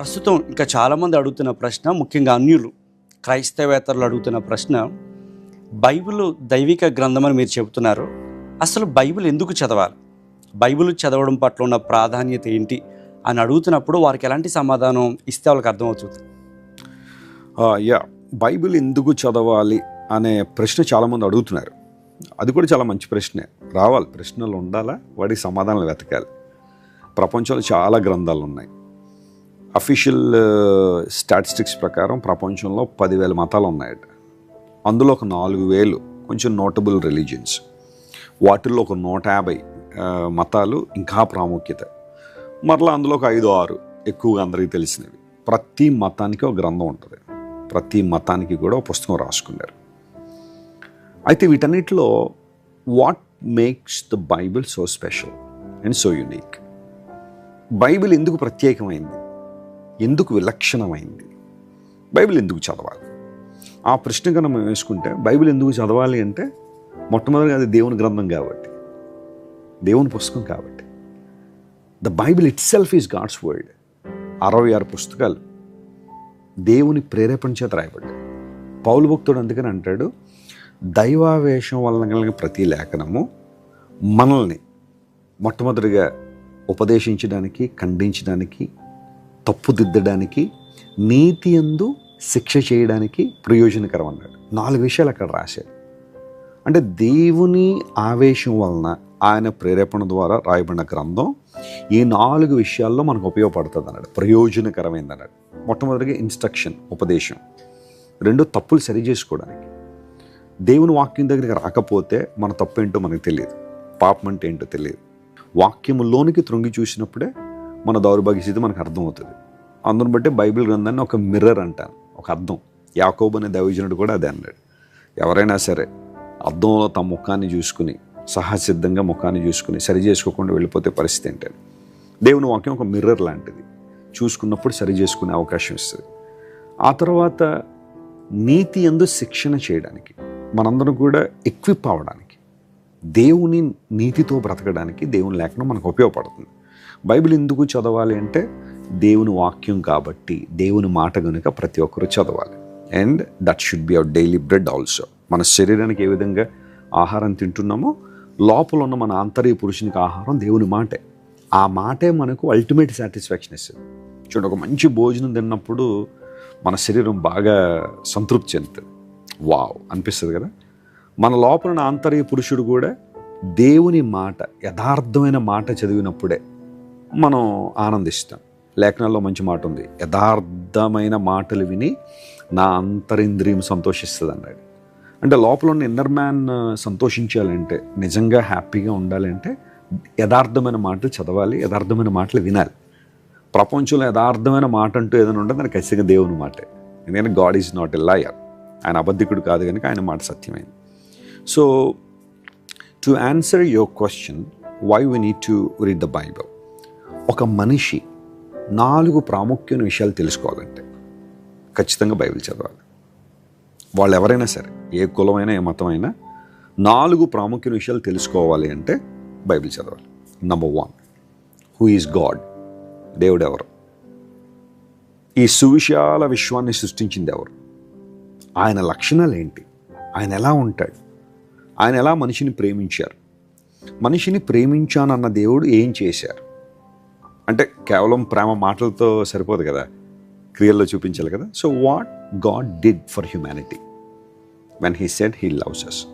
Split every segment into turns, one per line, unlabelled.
ప్రస్తుతం ఇంకా చాలామంది అడుగుతున్న ప్రశ్న ముఖ్యంగా అన్యులు క్రైస్తవేతరులు అడుగుతున్న ప్రశ్న బైబిల్ దైవిక గ్రంథం అని మీరు చెబుతున్నారు. అసలు బైబిల్ ఎందుకు చదవాలి? బైబిల్ చదవడం పట్ల ఉన్న ప్రాధాన్యత ఏంటి? అని అడుగుతున్నప్పుడు వారికి ఎలాంటి సమాధానం ఇస్తే వాళ్ళకి అర్థమవుతుంది.
యా బైబిల్ ఎందుకు చదవాలి అనే ప్రశ్న చాలామంది అడుగుతున్నారు. అది కూడా చాలా మంచి ప్రశ్నే. రావాలి ప్రశ్నలు ఉండాలా? వాటికి సమాధానాలు వెతకాలి. ప్రపంచంలో చాలా గ్రంథాలు ఉన్నాయి. అఫీషియల్ స్టాటిస్టిక్స్ uh, ప్రకారం ప్రపంచంలో పదివేల మతాలు ఉన్నాయట అందులో ఒక నాలుగు వేలు కొంచెం నోటబుల్ రిలీజియన్స్ వాటిల్లో ఒక నూట యాభై మతాలు ఇంకా ప్రాముఖ్యత. మరలా అందులో ఒక ఐదు ఆరు ఎక్కువగా అందరికీ తెలిసినవి. ప్రతి మతానికి ఒక గ్రంథం ఉంటుంది. ప్రతి మతానికి కూడా ఒక పుస్తకం రాసుకున్నారు. అయితే వీటన్నిటిలో what makes the Bible so special and so unique Bible ఎందుకు ప్రత్యేకమైంది? ఎందుకు విలక్షణమైంది? బైబిల్ ఎందుకు చదవాలి? ఆ ప్రశ్న కన్నా మనం వేసుకుంటే బైబిల్ ఎందుకు చదవాలి అంటే మొట్టమొదటిగా అది దేవుని గ్రంథం కాబట్టి దేవుని పుస్తకం కాబట్టి. The Bible itself is God's word అరవై ఆరు పుస్తకాలు దేవుని ప్రేరేపణ చేత రాయబడ్డాయి. పౌలు భక్తుడు అందుకని అంటాడు దైవావేశం వలన కలిగిన ప్రతి లేఖనము మనల్ని మొట్టమొదటిగా ఉపదేశించడానికి ఖండించడానికి తప్పుదిద్దడానికి నీతి ఎందు శిక్ష చేయడానికి ప్రయోజనకరం అన్నాడు నాలుగు విషయాలు అక్కడ రాశాడు అంటే దేవుని ఆవేశం వలన ఆయన ప్రేరేపణ ద్వారా రాయబడిన గ్రంథం ఈ నాలుగు విషయాల్లో మనకు ఉపయోగపడుతుంది అన్నాడు ప్రయోజనకరమైంది అన్నాడు మొట్టమొదటిగా ఇన్స్ట్రక్షన్ ఉపదేశం. రెండు తప్పులు సరి చేసుకోవడానికి. దేవుని వాక్యం దగ్గరికి రాకపోతే మన తప్పు ఏంటో మనకు తెలియదు. పాపం అంటే ఏంటో తెలియదు. వాక్యములోనికి తృంగి చూసినప్పుడే మన దౌర్భాగ్య స్థితి మనకు అర్థమవుతుంది. అందును బట్టి బైబిల్ గ్రంథాన్ని ఒక మిర్రర్ అంటాను ఒక అర్థం. యాకోబు అనే దైవజనుడు కూడా అదే అన్నాడు. ఎవరైనా సరే అర్థంలో తమ ముఖాన్ని చూసుకుని సహసిద్ధంగా ముఖాన్ని చూసుకుని సరి చేసుకోకుండా వెళ్ళిపోతే పరిస్థితి ఏంటని దేవుని వాక్యం ఒక మిర్రర్ లాంటిది. చూసుకున్నప్పుడు సరి చేసుకునే అవకాశం ఇస్తుంది. ఆ తర్వాత నీతి ఎందు శిక్షణ చేయడానికి మనందరం కూడా ఎక్విప్ అవ్వడానికి దేవుని నీతితో బ్రతకడానికి దేవుని లేఖనం మనకు ఉపయోగపడుతుంది. బైబిల్ ఎందుకు చదవాలి అంటే దేవుని వాక్యం కాబట్టి దేవుని మాట కనుక ప్రతి ఒక్కరూ చదవాలి. And that should be our daily bread also మన శరీరానికి ఏ విధంగా ఆహారం తింటున్నామో లోపల ఉన్న మన ఆంతర్య పురుషునికి ఆహారం దేవుని మాటే. ఆ మాటే మనకు అల్టిమేట్ సాటిస్ఫాక్షన్ ఇస్తుంది. చూడండి ఒక మంచి భోజనం తిన్నప్పుడు మన శరీరం బాగా సంతృప్తి చెందుతుంది. వావ్ అనిపిస్తుంది కదా? మన లోపల ఉన్న ఆంతర్య పురుషుడు కూడా దేవుని మాట యథార్థమైన మాట చదివినప్పుడే మనం ఆనందిస్తాం. లేఖనాల్లో మంచి మాట ఉంది యథార్థమైన మాటలు విని నా అంతరింద్రియం సంతోషిస్తుంది అన్నాడు అంటే లోపల ఉన్న ఇన్నర్ మ్యాన్ సంతోషించాలంటే నిజంగా హ్యాపీగా ఉండాలంటే యథార్థమైన మాటలు చదవాలి యథార్థమైన మాటలు వినాలి. ప్రపంచంలో యథార్థమైన మాట అంటూ ఏదైనా ఉంటే దానికి ఖచ్చితంగా దేవుని మాటే. ఎందుకంటే God is not a lawyer. ఆయన అబద్ధికుడు కాదు కనుక ఆయన మాట సత్యమైంది. So to answer your question why we need to read the Bible? ఒక మనిషి నాలుగు ప్రాముఖ్యమైన విషయాలు తెలుసుకోవాలంటే ఖచ్చితంగా బైబిల్ చదవాలి. వాళ్ళు ఎవరైనా సరే ఏ కులమైనా ఏ మతమైనా నాలుగు ప్రాముఖ్యమైన విషయాలు తెలుసుకోవాలి అంటే బైబిల్ చదవాలి. Number one who is God దేవుడు ఎవరు ఈ సువిశాల విశ్వాన్ని సృష్టించింది ఎవరు? ఆయన లక్షణాలు ఏంటి ఆయన ఎలా ఉంటాడు? ఆయన ఎలా మనిషిని ప్రేమించారు? మనిషిని ప్రేమించానన్న దేవుడు ఏం చేశారు? అంటే కేవలం ప్రేమ మాటలతో సరిపోదు కదా. క్రియల్లో చూపించాలి కదా. So what God did for humanity when he said he loves us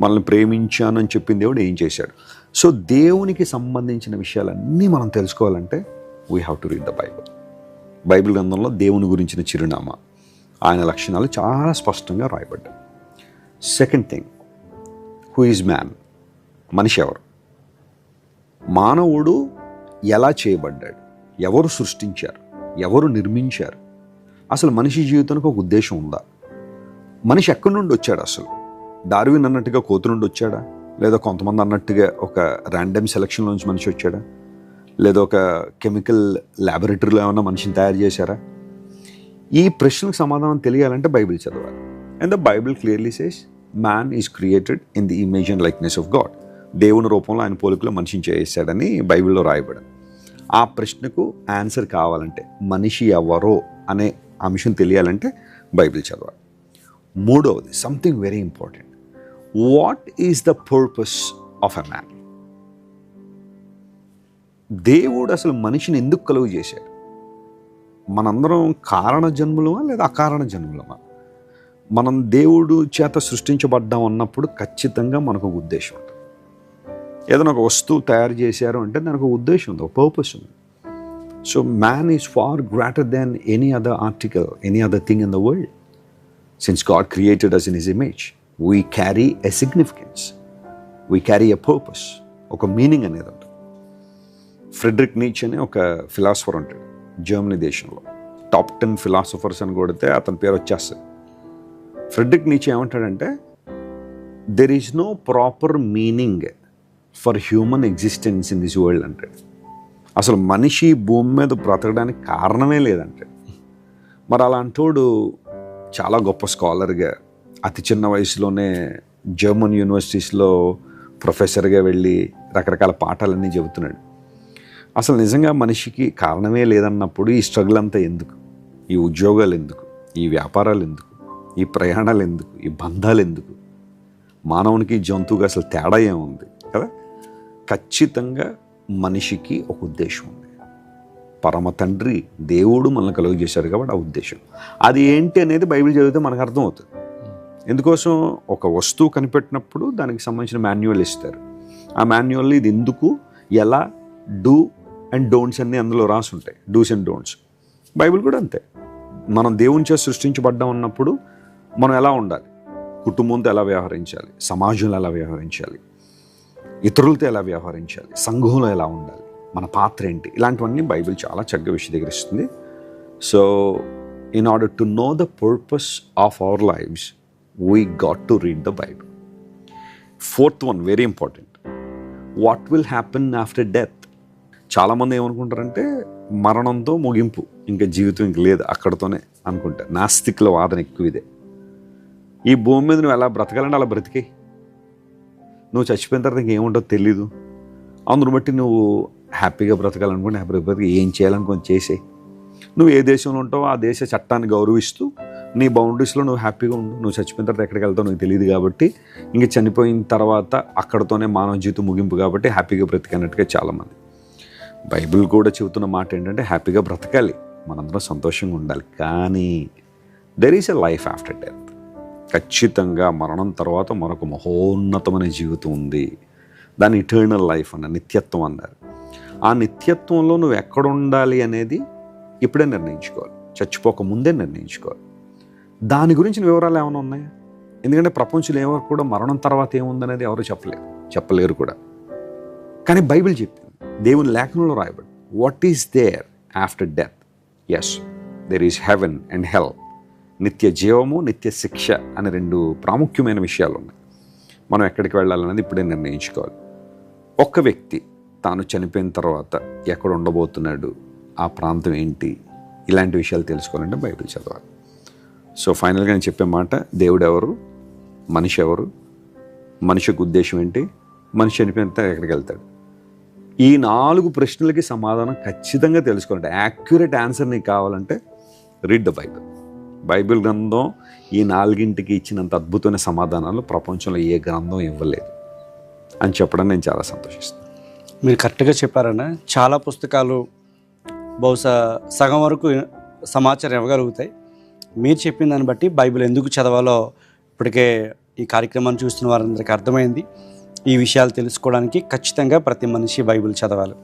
మనల్ని ప్రేమించాను అని చెప్పిన దేవుడు ఏం చేశాడు? సో దేవునికి సంబంధించిన విషయాలన్నీ మనం తెలుసుకోవాలంటే we have to read the Bible Bible గ్రంథంలో దేవుని గురించిన చిరునామా. ఆయన లక్షణాలు చాలా స్పష్టంగా రాయబడ్డాయి. Second thing who is man మనిషి ఎవరు? మానవుడు ఎలా చేయబడ్డాడు? ఎవరు సృష్టించారు? ఎవరు నిర్మించారు? అసలు మనిషి జీవితానికి ఒక ఉద్దేశం ఉందా? మనిషి ఎక్కడి నుండి వచ్చాడు అసలు? డార్విన్ అన్నట్టుగా కోతు నుండి వచ్చాడా? లేదా కొంతమంది అన్నట్టుగా ఒక ర్యాండమ్ సెలక్షన్లోంచి మనిషి వచ్చాడా? లేదా ఒక కెమికల్ ల్యాబొరేటరీలో ఏమైనా మనిషిని తయారు చేశారా? ఈ ప్రశ్నకు సమాధానం తెలియాలంటే బైబిల్ చదవాలి. And the Bible clearly says man is created in the image and likeness of God దేవుని రూపంలో ఆయన పోలికలో మనిషిని చేశాడని బైబిల్లో రాయబడింది. ఆ ప్రశ్నకు ఆన్సర్ కావాలంటే మనిషి ఎవరో అనే అంశం తెలియాలంటే బైబిల్ చదవాలి. మూడవది something very important what is the purpose of a man దేవుడు అసలు మనిషిని ఎందుకు కలుగు చేశాడు? మనందరం కారణ జన్ములమా లేదా అకారణ జన్ములమా? మనం దేవుడు చేత సృష్టించబడ్డాం అన్నప్పుడు ఖచ్చితంగా మనకు ఒక ఉద్దేశం ఉంటుంది. ఏదైనా ఒక వస్తువు తయారు చేశారు అంటే దానికి ఒక ఉద్దేశం ఉంది ఒక పర్పస్ ఉంది. So man is far greater then any other article any other thing in the world since God created us in his image we carry a significance we carry a purpose ఒక meaning అనేది ఉంటుంది. Frederick నీచ్ అనే ఒక philosopher ఉంటాడు Germany దేశంలో. Top ten philosophers అని కొడితే అతని పేరు వచ్చేస్తుంది. ఫ్రెడరిక్ నీచ్ ఏమంటాడంటే there is no proper meaning for human existence in this world అంటే అసలు మనిషి భూమి మీద బ్రతకడానికి కారణమే లేదంటే. మరి అలాంటోడు చాలా గొప్ప స్కాలర్గా అతి చిన్న వయసులోనే జర్మన్ యూనివర్సిటీస్లో ప్రొఫెసర్గా వెళ్ళి రకరకాల పాఠాలన్నీ చెబుతున్నాడు. అసలు నిజంగా మనిషికి కారణమే లేదన్నప్పుడు ఈ స్ట్రగుల్ అంతా ఎందుకు? ఈ ఉద్యోగాలు ఎందుకు? ఈ వ్యాపారాలు ఎందుకు? ఈ ప్రయాణాలు ఎందుకు? ఈ బంధాలు ఎందుకు? మానవునికి జంతువుకి అసలు తేడా ఏముంది? కదా? ఖచ్చితంగా మనిషికి ఒక ఉద్దేశం ఉంది. పరమ తండ్రి దేవుడు మనల్ని కలుగు చేశారు కాబట్టి ఆ ఉద్దేశం. అది ఏంటి అనేది బైబిల్ చదివితే మనకు అర్థమవుతుంది. ఎందుకోసం? ఒక వస్తువు కనిపెట్టినప్పుడు దానికి సంబంధించిన మాన్యువల్ ఇస్తారు. ఆ మాన్యువల్ ఇది ఎందుకు? ఎలా? డూ అండ్ డోంట్స్ అన్నీ అందులో రాసి ఉంటాయి. Dos and don'ts. బైబిల్ కూడా అంతే. మనం దేవునిచే చేసి సృష్టించబడ్డాం అన్నప్పుడు మనం ఎలా ఉండాలి? కుటుంబంతో ఎలా వ్యవహరించాలి? సమాజంలో ఎలా వ్యవహరించాలి? ఇతరులతో ఎలా వ్యవహరించాలి? సంఘంలో ఎలా ఉండాలి? మన పాత్ర ఏంటి? ఇలాంటివన్నీ బైబిల్ చాలా చక్కగా విశదీకరిస్తుంది. So in order to know the purpose of our lifes we got to read the Bible fourth one very important what will happen after death చాలామంది ఏమనుకుంటారంటే మరణంతో ముగింపు ఇంకా జీవితం ఇంక లేదు అక్కడతోనే అనుకుంటారు. నాస్తికుల వాదన ఎక్కువ ఇదే. ఈ భూమి మీద నువ్వు ఎలా బ్రతకాలంటే అలా బ్రతికే. నువ్వు చచ్చిపోయిన తర్వాత ఇంకేముంటుందో తెలీదు. అందును బట్టి నువ్వు హ్యాపీగా బ్రతకాలనుకుంటే హ్యాపీగా బ్రతికి ఏం చేయాలనుకుని చేసేయి నువ్వు ఏ దేశంలో ఉంటావో ఆ దేశ చట్టాన్ని గౌరవిస్తూ నీ బౌండరీస్లో నువ్వు హ్యాపీగా ఉండు. నువ్వు చచ్చిపోయిన తర్వాత ఎక్కడికి వెళ్తావు నీకు తెలియదు కాబట్టి ఇంక చనిపోయిన తర్వాత అక్కడతోనే మానవ జీవితం ముగింపు కాబట్టి హ్యాపీగా బ్రతికన్నట్టుగా చాలామంది. బైబిల్ కూడా చెబుతున్న మాట ఏంటంటే హ్యాపీగా బ్రతకాలి. మనందరం సంతోషంగా ఉండాలి. కానీ there is a life after death ఖచ్చితంగా మరణం తర్వాత మరొక మహోన్నతమైన జీవితం ఉంది. దాని ఇటర్నల్ లైఫ్ అన్న నిత్యత్వం అన్నారు. ఆ నిత్యత్వంలో నువ్వు ఎక్కడ ఉండాలి అనేది ఇప్పుడే నిర్ణయించుకోవాలి. చచ్చిపోక ముందే నిర్ణయించుకోవాలి. దాని గురించిన వివరాలు ఏమైనా ఉన్నాయా? ఎందుకంటే ప్రపంచంలో ఎవరు కూడా మరణం తర్వాత ఏముందనేది ఎవరు చెప్పలేరు చెప్పలేరు కూడా. కానీ బైబిల్ చెప్పింది దేవుని లేఖనంలో రాయబడి what is there after death yes there is heaven and health నిత్య జీవము నిత్య శిక్ష అనే రెండు ప్రాముఖ్యమైన విషయాలు ఉన్నాయి మనం ఎక్కడికి వెళ్ళాలన్నది ఇప్పుడే నిర్ణయించుకోవాలి. ఒక్క వ్యక్తి తాను చనిపోయిన తర్వాత ఎక్కడ ఉండబోతున్నాడు ఆ ప్రాంతం ఏంటి ఇలాంటి విషయాలు తెలుసుకోవాలంటే బైబిల్ చదవాలి. సో ఫైనల్గా నేను చెప్పే మాట దేవుడు ఎవరు మనిషి ఎవరు మనిషికి ఉద్దేశం ఏంటి మనిషి చనిపోయిన తర్వాత ఎక్కడికి వెళ్తాడు? ఈ నాలుగు ప్రశ్నలకి సమాధానం ఖచ్చితంగా తెలుసుకోవాలంటే యాక్యురేట్ ఆన్సర్ నీకు కావాలంటే రీడ్ ద బైబిల్. బైబిల్ గ్రంథం ఈ నాలుగింటికి ఇచ్చినంత అద్భుతమైన సమాధానాలు ప్రపంచంలో ఏ గ్రంథం ఇవ్వలేదు అని చెప్పడం నేను చాలా సంతోషిస్తాను
మీరు కరెక్ట్గా చెప్పారన్న. చాలా పుస్తకాలు బహుశా సగం వరకు సమాచారం ఇవ్వగలుగుతాయి. మీరు చెప్పిన దాన్ని బట్టి బైబిల్ ఎందుకు చదవాలో ఇప్పటికే ఈ కార్యక్రమాన్ని చూస్తున్న వారందరికీ అర్థమైంది. ఈ విషయాలు తెలుసుకోవడానికి ఖచ్చితంగా ప్రతి మనిషి బైబిల్ చదవాలి.